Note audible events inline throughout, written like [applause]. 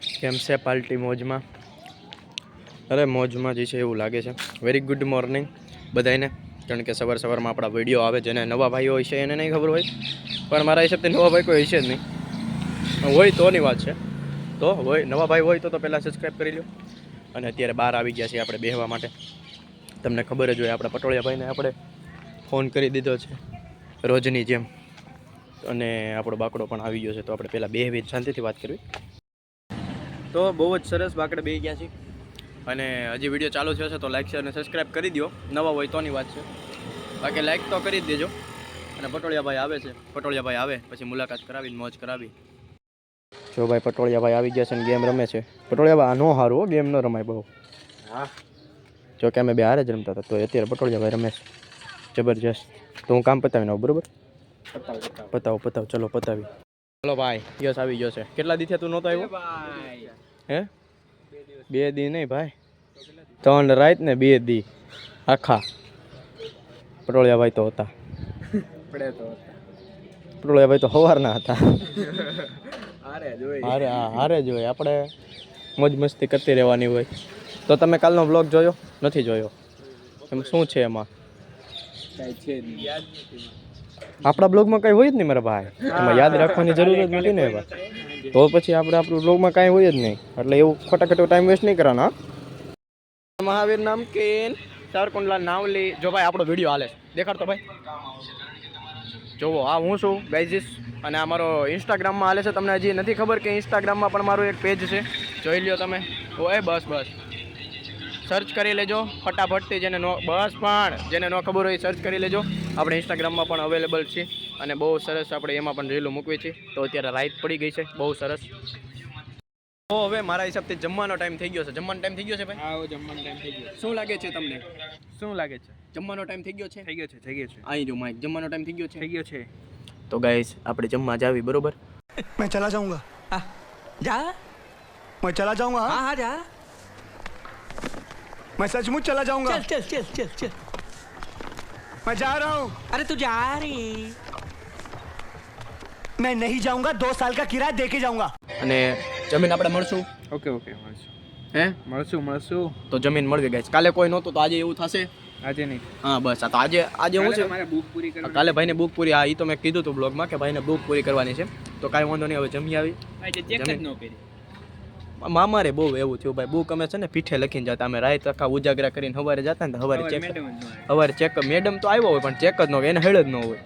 કેમ છે પાર્ટી મોજમાં? અરે, મોજમાં જે છે એવું લાગે છે. વેરી ગુડ મોર્નિંગ બધાને કારણ કે સવાર સવારમાં આપણા વીડિયો આવે જેને નવા ભાઈઓ હોય છે એને નહીં ખબર હોય. પણ મારા હિસાબથી નવા ભાઈ કોઈ હશે જ નહીં. હોય તોની વાત છે. તો હોય, નવા ભાઈ હોય તો તો પહેલાં સબસ્ક્રાઈબ કરી લો અને અત્યારે બહાર આવી ગયા છીએ આપણે બેહવા માટે. તમને ખબર જ હોય આપણા પટોળિયા ભાઈને આપણે ફોન કરી દીધો છે. રોજની જેમ. અને આપણો બાકડો પણ આવી ગયો છે, તો આપણે પહેલાં બે વેજ શાંતિથી વાત કરવી. તો બહુ જ સરસ બાકડે બે ગયા છે. અને હજી વીડિયો ચાલુ થયો છે તો લાઈક શેર અને સબસ્ક્રાઈબ કરી દો નવા હોય તોની વાત છે. બાકી લાઈક તો કરી જ દેજો. અને પટોળિયાભાઈ આવે છે. પટોળિયાભાઈ આવે પછી મુલાકાત કરાવીને મોજ કરાવી. જો ભાઈ પટોળિયાભાઈ આવી ગયા છે ને ગેમ રમે છે. પટોળિયાભાઈ આ નો હારું હો ગેમ ન રમાય બહુ. હા. જો કે અમે બે હારે જ રમતા હતા તો અત્યારે પટોળિયાભાઈ રમે છે. જબરજસ્ત. તો હું કામ પતાવીને આવું બરોબર? પતાવો પતાવો. ચલો પતાવી. ચલો ભાઈ યસ આવી ગયો છે. કેટલા દિવસે તું નહોતો આવ્યો? ભાઈ. હે? બે દી નહીં ભાઈ. ત્રણ રાત ને બે દી. આખા. પટોળિયા ભાઈ તો હતા. પટોળિયા ભાઈ તો સવારના હતા. હારે હા હારે જ હોય આપણે મોજ મસ્તી કરતી રહેવાની હોય. તો તમે કાલનો બ્લોગ જોયો? નથી જોયો. એમ શું છે એમાં? આપણા બ્લોગમાં કંઈ હોય જ નહીં મારા ભાઈ. એમાં યાદ રાખવાની જરૂર જ નથી ને એમાં. તો પછી આપણે આપણું બ્લોગમાં કાંઈ હોય જ નહીં. એટલે એવું ખોટા ટાઈમ વેસ્ટ નહીં કરવાનો, હા. મહાવીર નામ કે ચારકુંડલા નાવલી. જો ભાઈ, આપણો વીડિયો હાલે. દેખાડતો ભાઈ. જોવો, આ હું છું ગાઈઝીસ અને આ મારો ઇન્સ્ટાગ્રામમાં હાલે છે. તમને હજી નથી ખબર કે ઇન્સ્ટાગ્રામમાં પણ મારું એક પેજ છે. જોઈ લ્યો તમે. ઓય, બસ બસ. સર્ચ કરી લેજો. ફટાફટથી જેને નો બસ પણ, જેને ન ખબર હોય સર્ચ કરી લેજો. આપણે ઇન્સ્ટાગ્રામમાં પણ અવેલેબલ છે અને બહુ સરસ આપણે એમાં પણ રીલો મૂકવી છે તો અત્યારે રાઈટ પડી ગઈ છે બહુ સરસ તો હવે મારા હિસાબથી જમવાનો ટાઈમ થઈ ગયો છે જમવાનો ટાઈમ થઈ ગયો છે ભાઈ આવો જમવાનો ટાઈમ થઈ ગયો શું લાગે છે તમને શું લાગે છે જમવાનો ટાઈમ થઈ ગયો છે થઈ ગયો છે થઈ ગયો છે અહીં જો માઇક જમવાનો ટાઈમ થઈ ગયો છે થઈ ગયો છે તો ગાઈસ આપણે જમવા જ આવી બરોબર मैं चला जाऊंगा जा मैं चला जाऊंगा हाँ? हाँ हाँ जा मैं सचमुच चला जाऊंगा चल चल चल चल चल मैं जा रहा हूँ अरे तू जा रही मैं नहीं जाऊंगा दो साल का किराया दे के जाऊंगा અને જમીન આપણે મળશું ઓકે ઓકે મળશું હે મળશું મળશું તો જમીન મળવી ગઈ કાલે કોઈ નહોતું તો આજે એવું થશે આજે નહીં હા બસ આ તો આજે આજે હું છે મારે બુક પૂરી કરવાની કાલે ભાઈને બુક પૂરી હા એ તો મેં કીધું હતું બ્લોગમાં કે ભાઈને બુક પૂરી કરવાની છે તો કાંઈ વાંધો નહીં હવે જમી આવી આજે ચેક જ જમીન. ન કરી મામારે બહુ એવું થયું ભાઈ બુક અમે છે ને પીઠે લખીને જતા અમે રાત આખા ઉજાગરા કરીને સવારે જતા ને તો સવારે ચેક મેડમ જ ન આવે. સવારે ચેક મેડમ તો આવ્યો હોય પણ ચેક જ ન હોય એને હેળ જ ન હોય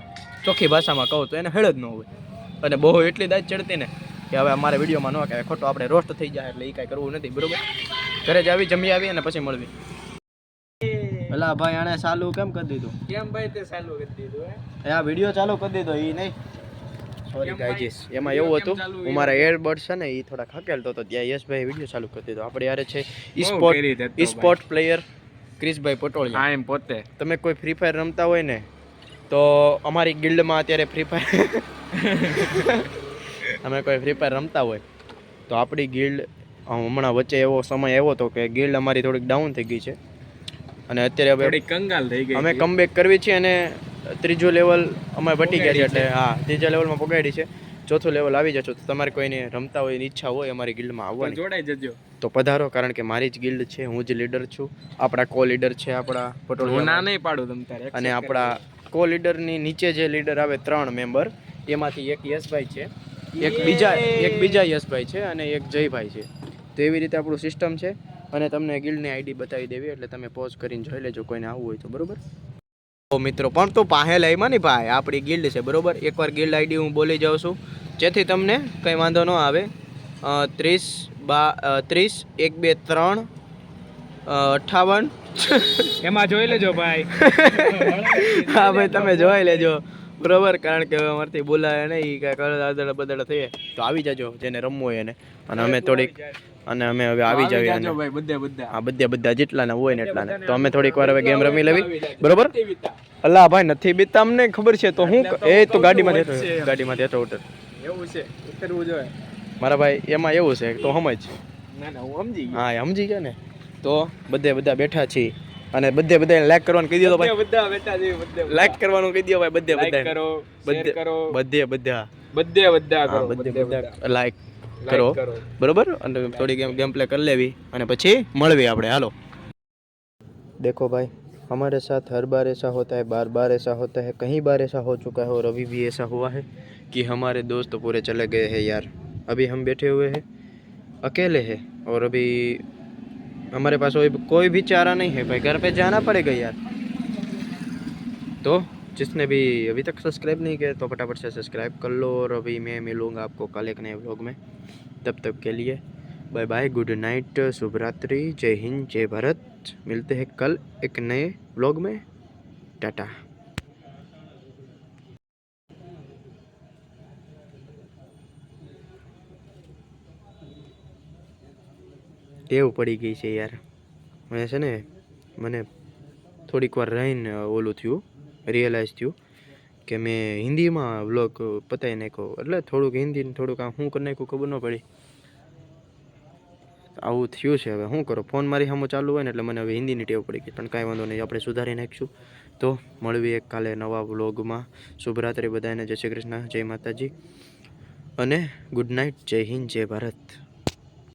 ચોખ્ખી ભાષામાં કહું તો એને હેળ જ ન હોય અને બહુ એટલી દાજ ચડતી ને કે હવે અમારે વિડીયોમાં ન કહેવાય ખોટો આપણે રોસ્ટ થઈ જાય એટલે એ કાંઈ કરવું નથી બરોબર? ઘરે જ આવી જમી આવી અને પછી મળવી. ભલા ભાઈ આને ચાલુ કેમ કરી દીધું? કેમ ભાઈ તે ચાલુ કરી દીધું હે? આ વીડિયો ચાલુ કરી દીધો એ નહીં? સોરી ગાઈજીસ એમાં એવું હતું હું મારા એરબડ છે ને એ થોડા ખકેલતો હતો ત્યાં યશભાઈ વીડિયો ચાલુ કરી દીધો. આપણે યારે છે ઈ સ્પોર્ટ પ્લેયર ક્રિશભાઈ પટોળિયા. હા એમ પોતે. તમે કોઈ ફ્રી ફાયર રમતા હોય ને તો અમારી ગિલ્ડમાં અત્યારે ફ્રી ફાયર [laughs] અમે કોઈ ફ્રી ફાયર રમતા હોય. તો આપણી ગિલ્ડ હમણાં વચ્ચે એવો સમય એવો હતો કે ગિલ્ડ અમારી થોડીક ડાઉન થઈ ગઈ છે. અને અત્યારે હવે કંગાલ થઈ ગઈ અમે. કમબેક કરવી છે અને ત્રીજું લેવલ અમે વટી ગયા છે. એટલે હા ત્રીજા લેવલમાં પગાડી છે. ચોથું લેવલ આવી જશો તો તમારે કોઈને રમતા હોય એની ઈચ્છા હોય અમારી ગિલ્ડમાં તો આવવાની. જોડાઈ જજો. તો પધારો કારણ કે મારી જ ગિલ્ડ છે હું જ લીડર છું. આપણા કો લીડર છે આપણા હું ના નહીં પાડું તમ તારે. અને આપણા કો લીડરની નીચે જે લીડર આવે ત્રણ મેમ્બર એમાંથી એક યશભાઈ છે. એક બીજા એક બીજા યશભાઈ છે અને એક જયભાઈ છે. તો એવી રીતે આપણું સિસ્ટમ છે અને તમને ગિલ્ડની આઈડી બતાવી દેવી એટલે તમે પોઝ કરીને જોઈ લેજો કોઈને આવવું હોય તો બરોબર? તો મિત્રો પણ તો પાસે લઈમાં નહીં ભાઈ આપણી ગિલ્ડ છે બરોબર? એકવાર ગિલ્ડ આઈડી હું બોલી જાઉં છું. જેથી તમને કંઈ વાંધો ન આવે. ત્રીસ બા ત્રીસ એક બે ત્રણ અઠાવન અઠ્ઠાવન એમાં જોઈ લેજો ભાઈ. [laughs] હા ભાઈ તમે જોઈ લેજો. બરોબર કારણ કે અમારથી બોલાય નહીં એ કાંઈ કરે આદળ બદળ થઈએ. તો આવી જજો જેને રમવું હોય એને. અને અમે થોડીક અને અમે હવે આવી જઈએ અને બધે બધા. આ બધા બધા જેટલાના હોય ને એટલાને. તો અમે થોડીક વાર હવે ગેમ રમી લેવી. બરોબર? અલ્લા ભાઈ નથી બીતા અમને ખબર છે. તો હું એ તો ગાડીમાં દેતો ગાડીમાં દેતો ઉતર. એવું છે ઉતરવું જોઈએ. મારા ભાઈ એમાં એવું છે તો સમજ. ના ના હું સમજી હા સમજી ગયા ને. તો બધે બધા બેઠા છીએ અને બધે બધા લાઈક કરવાનું કહી દો ભાઈ બધા બેટા છે બધે લાઈક કરવાનું કહી દો ભાઈ બધે લાઈક બધા કરો શેર બધે કરો બધે બધા બધે બધા હા કરો બધે બધે બધા લાઈક કરો કરો. બરોબર અને થોડી ગેમ ગેમ પ્લે કરી લેવી અને પછી મળવી આપણે હાલો देखो भाई हमारे साथ हर बार ऐसा होता है बार बार ऐसा होता है कहीं बार ऐसा हो चुका है और अभी भी ऐसा हुआ है कि हमारे दोस्त पूरे चले गए हैं यार अभी हम बैठे हुए हैं अकेले हैं और अभी हमारे पास कोई भी चारा नहीं है भाई, घर पे जाना पड़ेगा यार। तो जिसने भी अभी तक सब्सक्राइब नहीं किया तो फटाफट से सब्सक्राइब कर लो और अभी मैं मिलूँगा आपको कल एक नए व्लॉग में। तब तक के लिए बाय बाय गुड नाइट शुभ रात्रि जय हिंद, जय भारत। मिलते हैं कल एक नए व्लॉग में। टाटा। ટેવ પડી ગઈ છે યાર. મને છે ને, મને થોડીક વાર રહીને ઓલું થયું રિયલાઇઝ થયું કે મેં હિન્દીમાં વ્લોગ પતાવી નાખ્યો. એટલે થોડુંક હિન્દી થોડુંક આ શું કરી નાખ્યું ખબર ન પડી. આવું થયું છે હવે. શું કરો? ફોન મારી સામે ચાલુ હોય ને એટલે મને હવે હિન્દીની ટેવ પડી ગઈ. પણ કાંઈ વાંધો નહીં, આપણે સુધારી નાખીશું. તો મળવી એક કાલે નવા વ્લોગમાં શુભરાત્રિ બધાને. જય શ્રી કૃષ્ણ. જય માતાજી. અને ગુડ નાઇટ જય હિન્દ. જય ભારત.